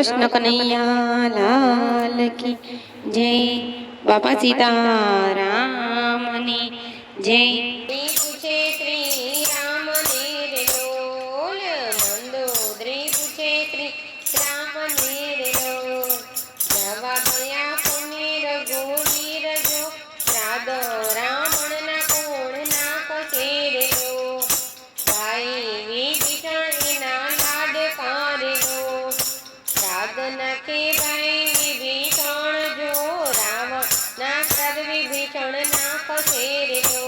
કૃષ્ણ કનૈયા લાલ કી જય બાપા સીતારામની જય સાધના કે ભાઈ વિભીષણ જો રામ ના કર વિભીષણ ના ખસેરેલો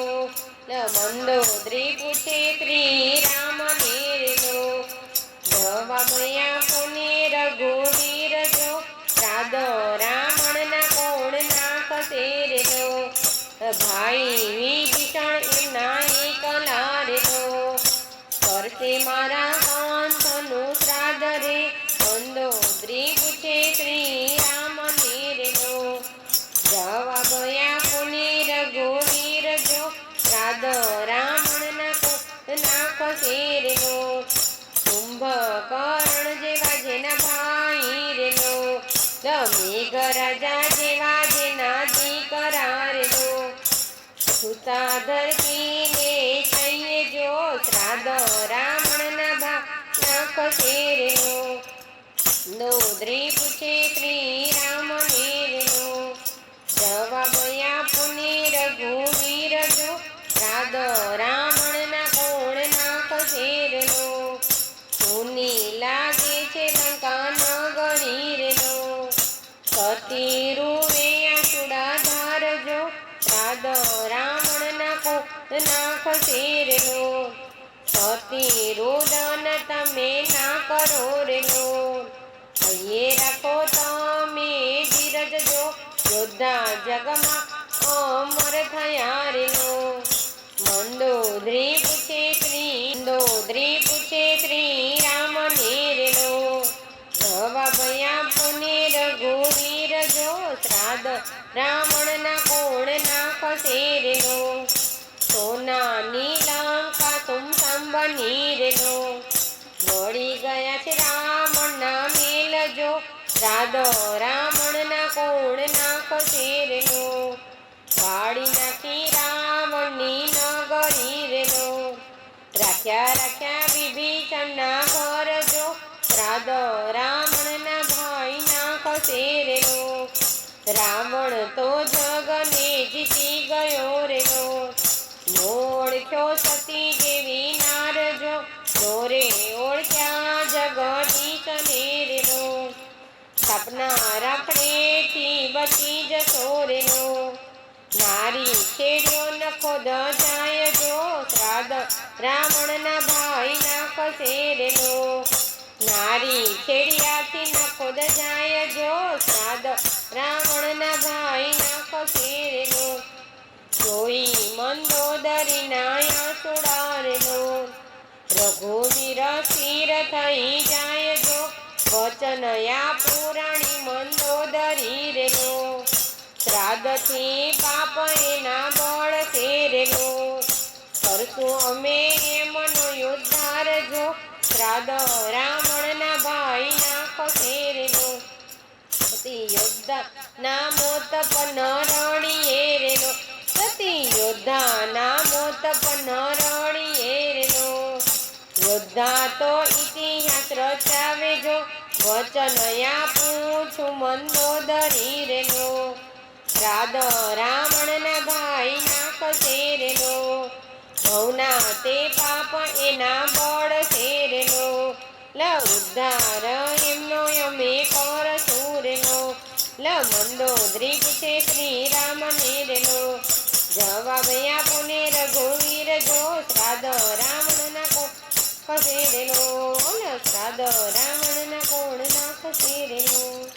મંદોદરી પૂછે શ્રી રામ મેરેલો મૈયા પુને રઘુવીર જો સાદ રાવણ ના કોણ ના ખસેરેલો ભાઈ મેઘ રાજા જેવા જેના દીકરા રેલો સુતાધર કીને થઈએ જો શ્રાદ્ધ રાવણના ભા નાખ શેરનો નોદરી પૂછે શ્રી રામ નેરનો જવાબયા પુને રઘુવીર જો શ્રાદ્ધ સતી રૂવે આસુડા ધારજો શ્રાદ્ધ રાવણના કો નાખ શેરનો સતી રોદન તમે ના કરો રેલો. હૈયે રાખો તમે ધીરજ જો યોદ્ધા જગમાં અમર થયા રેલો. મંદોદરી પૂછે શ્રી મંદોદરી મેલ રાધો રાવણના કોણ નાખો શેરનો વાળી નાખી રાવણની નગરી રેલો. રાખ્યા રાખ્યા વિભીષણના ઘર જો. શ્રાદ્ધ રાવણના ભાઈ નાખો શેરનો રાવણ તો જગને જીતી ગયો રેલો. ઓળખ્યો સતી જેવી નારજો. ચોરે સપના રખડેથી બચી જશો રેલો નારી છેડ્યો નખો જાય જો શ્રાદ્ધ રાવણના ભાઈ નાખ શેરેલો નારી છેડિયાથી નખો જાય જો શ્રાદ્ધ રાવણના ભાઈ નાખ શેરેલો જોઈ મંદોદરી નાયા સુડારેલો રઘુવીર શિર થઈ જાય જો વચન પુરાણી મંદોદરી રેલો શ્રાદ્ધથી પાપ એના બળ શેરેલો. કરશું અમે એમનો યોદ્ધાર જો, શ્રાદ્ધ રાવણના ભાઈ નાખ શેરેલો. સતી યોદ્ધા ના મોત પણ રણીએ રેલો સતી યોદ્ધા ના મોત પણ રણીએ રેલો યોદ્ધા તો ઇતિહાસ રચાવે જો વચન આપું છું મંદોદરી રેલો. શ્રાદ્ધ રાવણના ભાઈ નાખ શેરેલો ભવના તે પાપ એના બળ શેરેલો લ ઉદ્ધાર એમનો અમે કરશું રેલો. લ મંદોદરી પૂછે શ્રી રામ ને રેલો. જવાબ આપુને રઘુવીર જો શ્રાદ્ધ રાવણના કસેરેલો શ્રાદ્ધ રાવણના કોણ ના ખસેરેલો